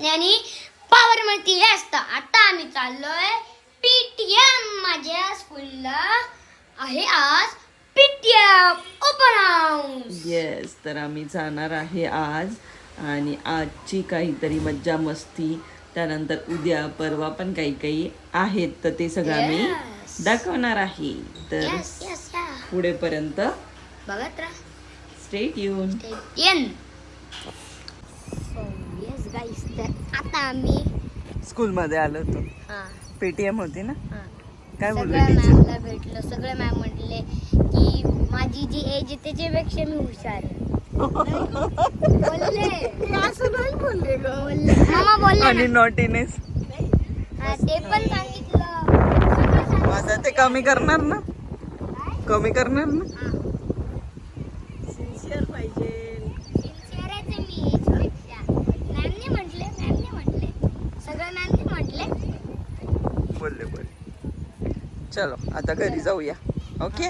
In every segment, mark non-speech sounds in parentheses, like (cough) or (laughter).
असणे आणि पावर मिळते असतं आता आम्ही चाललोय पीटीएम माझ्या स्कूलला आहे आज पीटीएम ओपन हाऊस येस तर आम्ही जाणार आहे आज. आणि आजची काहीतरी मज्जा मस्ती त्यानंतर उद्या परवा पण काही काही आहेत तर ते सगळं आम्ही. दाखवणार आहे. तर यस यस पुढेपर्यंत बघत राहा. स्टेट येऊन येस गाईस तर आता आम्ही स्कूलमध्ये आलो होतो. हा. पेटीएम होती ना? हा. काय बोललो सगळ्या टीचर मॅमला भेटलो. सगळे मॅम म्हटले की माझी जी एज आहे त्याच्यापेक्षा मी हुशार आहे. बोलले. असं नाही बोलले ग बोलले मामा बोलले आणि ना. नॉटीनेस हा, ते पण सांगितलं. सगळं सांगितलं. माझं ते कमी करणार ना? कमी करणार ना? हा. सिन्सिअर पाहिजे Sincere आहे ते मी एजपेक्षा. मॅमने म्हटले मॅमने म्हटले सगळं मॅमने म्हटले बोलले बोलले चलो आता घरी जाऊया. ओके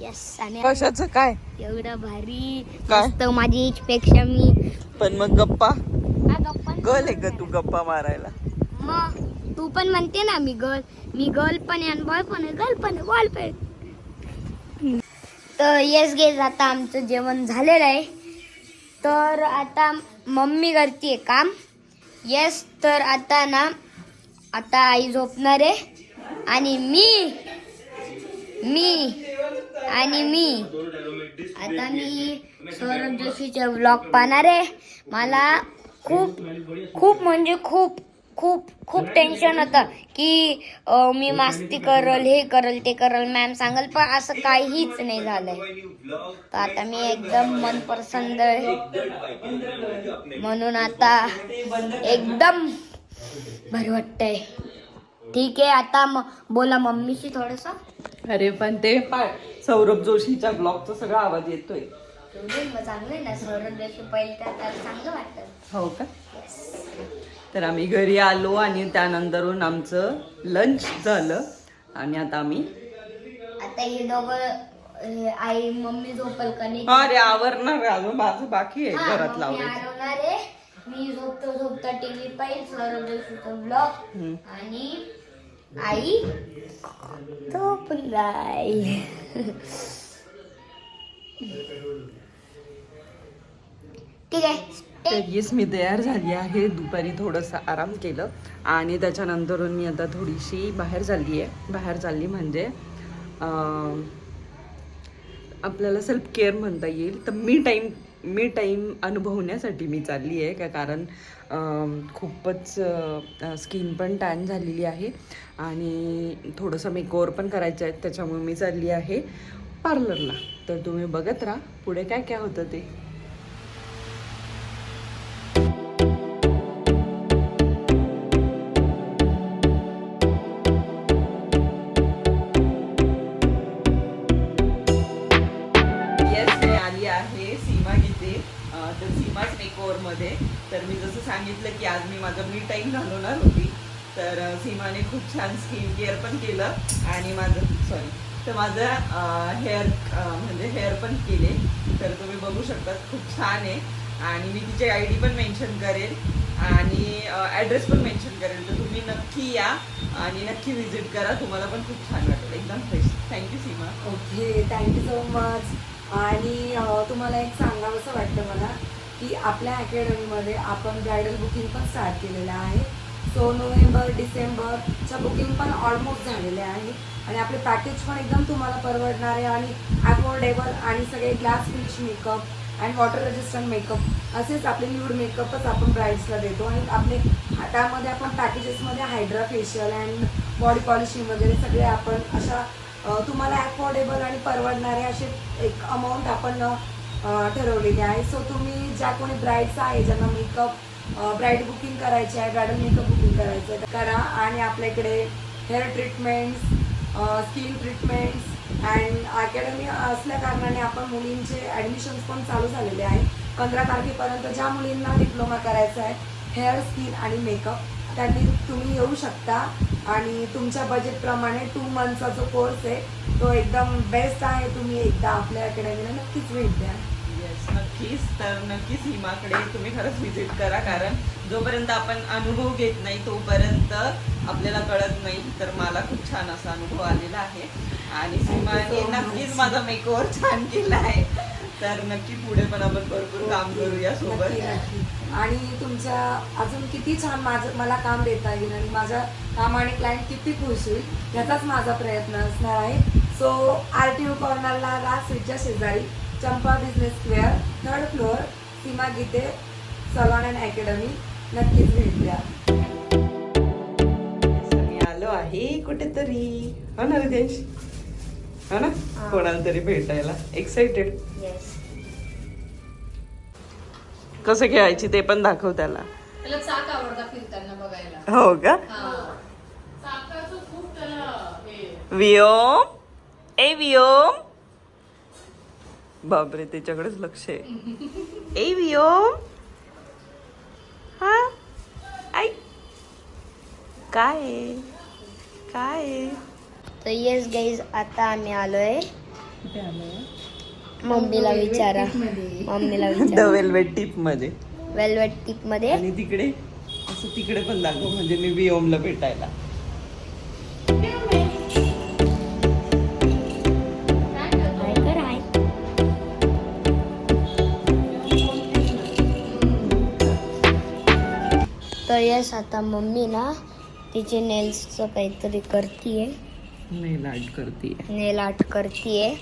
येस आणि कशाचं काय? एवढं भारी काय? मस्त माझी पेक्षा मी. पण मग गप्पा? गप्पा गल आहे का तू गप्पा मारायला? मग तू पण म्हणते ना मी गर्ल मी गर्ल पण आहे आणि बॉय पण आहे गर्ल पण आहे बॉय पण आहे. तर येस गेज आता आमचं जेवण झालेलं आहे. तर आता मम्मी करते काम. येस तर आता ना आता आई झोपणार आहे. आणि मी मी आणि मी. आता मी सौरभ जोशीचे व्लॉग पाहणार आहे. मला खूप खूप म्हणजे खूप खूप खूप टेन्शन होतं की मी मास्ती करल हे करल ते करल. मॅम सांगल पण असं काहीच नाही झालंय. तर आता मी एकदम मन प्रसन्न आहे. म्हणून आता एकदम बरं वाटतंय. ठीक आहे आता म- बोला मम्मीशी थोडस. अरे पण ते पाय सौरभ जोशीच्या ब्लॉगचा सगळा आवाज येतोय. चांगलं आहे ना सौरभ जोशी पहिले तर त्याला चांगलं वाटतं. हो का? तर आम्ही घरी आलो आणि त्यानंतरून आमचं लंच झालं. आणि आता आम्ही आता हे दोघं हे आई मम्मी झोपल का नाही? अरे आवरणार आहे, अजून माझं बाकी आहे घरात लावायचं आरवणार आहे. मी झोपतो झोपता टीव्ही पाहिजे सौरभ जोशीचा ब्लॉग हम्म. आणि आई ठीक आहे. येस मी तयार झाली आहे. दुपारी थोडंसं आराम केलं. आणि त्याच्यानंतरून मी आता थोडीशी बाहेर चालली आहे बाहेर चालली म्हणजे अं, आपल्याला सेल्फ केअर म्हणता येईल. तर मी टाईम मी टाईम अनुभवण्यासाठी मी चालली आहे का कारण खूपच स्किन पण टॅन झालेली आहे आणि थोडंसं मेकओवर पण करायचं आहे त्याच्यामुळे मी चालली आहे पार्लरला तर तुम्ही बघत राहा पुढे काय काय होतं ते. सीमाच मेकओव्हर तर मी जसं सांगितलं की आज मी माझं मी टाईम घालवणार होती. तर सीमाने खूप छान स्किन केअर पण केलं आणि माझं सॉरी तर माझं हेअर म्हणजे हेअर पण केले. तर तुम्ही बघू शकता खूप छान आहे. आणि मी तिची आय डी पण मेन्शन करेल आणि ॲड्रेस पण मेन्शन करेल तर तुम्ही नक्की या आणि नक्की व्हिजिट करा. तुम्हाला पण खूप छान वाटेल. एकदम fresh thank you Seema. Okay thank you so much आणि तुम्हाला एक सांगावंसं वाटतं मला. की आपल्या अकॅडमीमध्ये आपण ब्रायडल बुकिंग पण स्टार्ट केलेलं आहे. सो नोव्हेंबर डिसेंबरच्या बुकिंग पण ऑलमोस्ट झालेले आहे आणि आपले पॅकेज पण एकदम तुम्हाला परवडणारे आणि अफोर्डेबल आणि सगळे glass finish makeup and water resistant makeup असेच आपले न्यूड मेकअपच आपण ब्राईड्सला देतो. आणि आपले त्यामध्ये आपण पॅकेजेसमध्ये hydra facial and body polishing वगैरे सगळे आपण अशा तुम्हाला अफोर्डेबल आणि परवडणारे असे एक अमाऊंट आपण ठरवलेली आहे. सो तुम्ही ज्या कोणी ब्राईड्स आहे ज्यांना मेकअप ब्राईड बुकिंग करायची आहे ब्रायडल मेकअप बुकिंग करायचं आहे तर करा. आणि आपल्या इकडे hair treatments skin treatments and academy असल्या कारणाने आपण मुलींचे ॲडमिशन्स पण चालू झालेले आहे. पंधरा तारखेपर्यंत ज्या मुलींना डिप्लोमा करायचा आहे हेअर स्किन आणि मेकअप त्यांनी तुम्ही येऊ शकता. आणि तुमच्या बजेटप्रमाणे टू मंथचा जो कोर्स आहे तो एकदम बेस्ट आहे. तुम्ही एकदा आपल्या अकॅडमीला नक्कीच भेट द्या. नक्कीच तर नक्कीच सीमाकडे तुम्ही खरंच व्हिजिट करा कारण जोपर्यंत आपण अनुभव घेत नाही तोपर्यंत आपल्याला कळत नाही. तर मला खूप छान असा अनुभव आलेला आहे. आणि सीमाने नक्कीच माझा मेकओव्हर छान केला आहे. तर नक्की पुढे पण आपण भरपूर काम करूया सोबत. आणि तुमच्या अजून किती छान माझं मला काम देता येईल आणि माझ्या कामाने क्लायंट किती खुश होईल याचाच माझा प्रयत्न असणार आहे. सो आर टी यू कॉर्नरला राज स्वीटच्या शेजारी. Champa business square third floor Seema Gite salon and academy नक्कीच भेट द्या. मी आलो आहे कुठेतरी. हो ना रितेश? हो ना? कोणाला तरी भेटायला. एक्साइटेड येस कसं खेळायची ते पण दाखव त्याला. त्याला चाक आवडता फिरताना बघायला. हो का? चाकाचं खूप त्याला हे. वियोम ए वियोम बापरे त्याच्याकडेच लक्ष आहे. ए वियोम हा? आई. काय आहे? काय आहे? तर येस गाईज आता आम्ही आलोय. मम्मीला विचारा. मम्मीला द (laughs) विचारा वेल्वेट टीपमध्ये. वेलवेट टिपमध्ये. आणि तिकडे? असं तिकडे पण दाखव म्हणजे मी वियोमला भेटायला. तर येस आता मम्मी ना तिचे नेल्सचं काहीतरी करतीये. नाही लाट करते नेल आर्ट करतीये.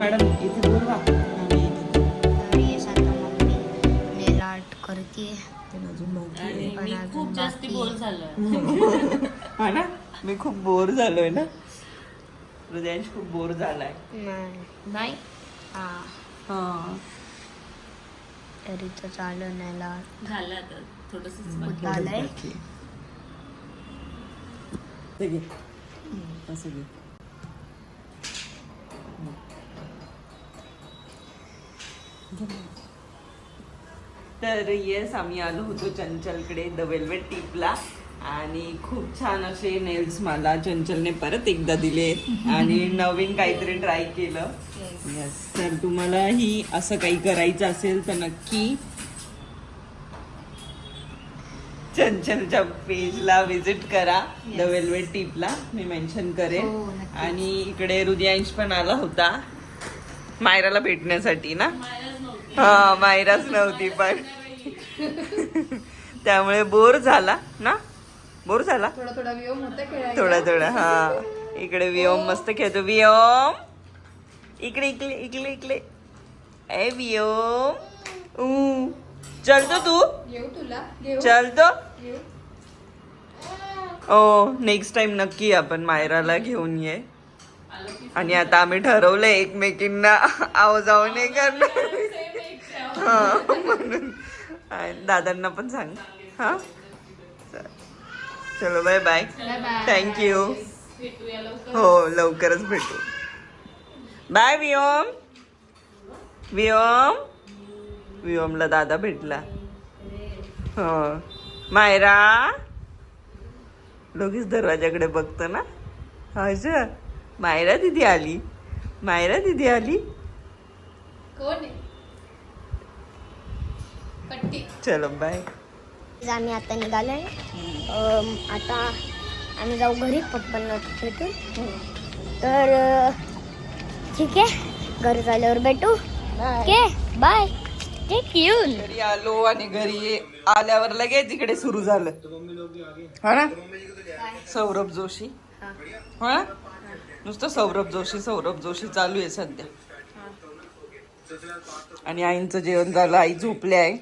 मॅडम इथे बोल ना आम्ही इथे. तर येस आता मम्मी नेल आर्ट करतीये. पण अजून खूप जास्ती बोर आहे. झालं (laughs) हा ना? मी खूप बोर झालोय ना? हृदयांश खूप बोर झालाय. नाही. नाही? हा. हा. तरी तर चालू नेल आर्ट झालं आता. थोडस होत आलंय. ते घे. असं घे. तर येस आम्ही आलो होतो चंचलकडे द वेल्वेट टिपला आणि खूप छान असे नेल्स मला चंचलने परत एकदा दिले आणि नवीन काहीतरी ट्राय केलं. येस तर तुम्हालाही असं काही करायचं असेल तर नक्की चंचलच्या पेजला विजिट करा. द वेल्वेट टिपला मी मेन्शन करेन. हो, नक्कीच. आणि इकडे हृदयांश पण आला होता. मायराला भेटण्यासाठी ना? हा मायराच नव्हती पण (laughs) त्यामुळे बोर झाला ना? बोर झाला? थोडा थोडा व्योम होता खेळायला. थोडा थोडा हा. इकडे वियोम मस्त खेळतो. वियोम! इकडे इकडे इकडे इकडे. ए ऊ. चलतो तू? चलतो? ओ नेक्स्ट टाइम नक्की आपण मायराला घेऊन ये. आणि आता आम्ही ठरवलंय एकमेकींना आव जाऊ नाही करणार हा, म्हणून. दादांना पण सांग. हा? चल. बाय बाय थँक्यू हो लवकरच भेटू. बाय वियोम वियोम वियोमला दादा भेटला. हो. मायरा. दोघीच दरवाजाकडे बघतो ना. अच्छा मायरा दिदी आली. मायरा दिदी आली. कोण चलो बाय. आम्ही आता निघालोय. आता आम्ही जाऊ घरी पप्पांना भेटून तर ठीक आहे? घरी झाल्यावर भेटू. Okay bye. टेक येऊन घरी आलो आणि घरी आल्यावर लगेच इकडे सुरू झालं. हा ना? सौरभ जोशी. हा? ना नुसतं सौरभ जोशी सौरभ जोशी चालू आहे सध्या. आणि आईंचं जेवण झालं. आई झोपले आहे.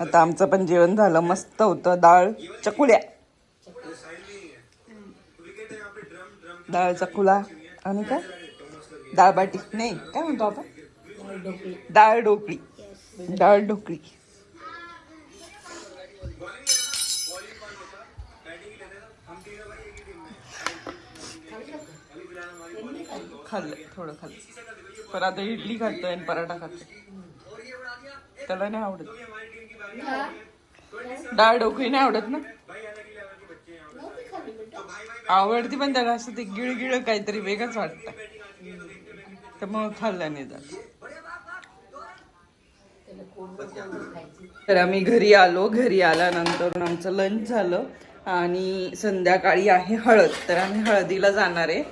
आता आमचं पण जेवण झालं. मस्त होतं. डाळ चकुल्या. डाळ चकुला. आणि काय? डाळ बाटी नाही काय म्हणतो आपण? डाळ ढोकळी. डाळ ढोकळी. खाल्लं थोडं खाल्लं. पण आता इडली खातोय आणि पराठा खातोय त्याला नाही आवडत. डाळ ढोकळी नाही आवडत ना? आवडती पण त्याला असं ते गिळगिळ काहीतरी वेगळंच वाटतं. त्यामुळं खाल्लं नाही जात. तर आम्ही घरी आलो. घरी आल्यानंतर आमचं लंच झालं. आणि संध्याकाळी आहे हळद. तर आम्ही हळदीला जाणार आहे.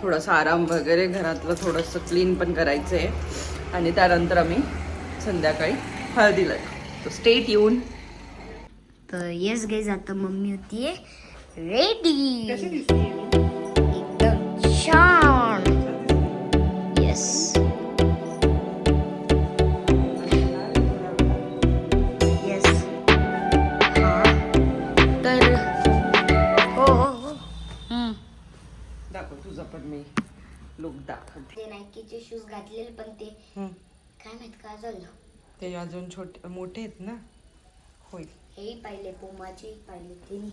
थोडासा आराम वगैरे घरातलं थोडंसं क्लीन पण करायचं आहे आणि त्यानंतर आम्ही संध्याकाळी हळदीला तो स्टेट येऊन तर येस गाईज आता मम्मी होतीये. रेडी एकदम छान. येस येस हा तर हो हो हो हम्म. दाखव तुझा पण मी लुक दाखवते. ते नायकीचे शूज घातलेले पण ते. काय माहीत काय झालं. ते अजून छोटे मोठे आहेत ना? होईल. हेही पाहिले पोमाचे पाहिले त्यांनी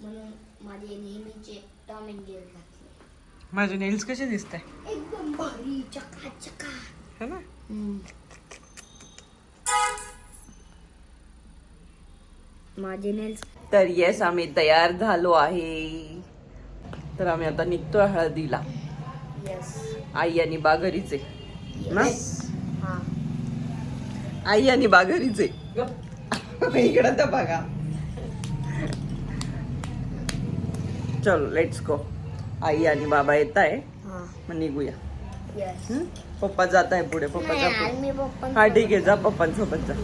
म्हणून माझे नेहमीचे टॉम अँड जेअर घातले. माझे नेल्स कसे दिसत आहे एकदम भारी चका चका है ना माझे नेल्स तर येस आम्ही तयार झालो आहे. तर आम्ही आता निघतोय हळदीला. येस आई आणि बाघरीचे ना? हा. आई आणि बाघरीचे (laughs) इकडं तर बघा. चलो लेट्स गो आई आणि बाबा येत आहे हा. मग निघूया? पप्पा जात आहे पुढे पप्पा जा पुढे. हा ठीक आहे जा पप्पांसोबत जा.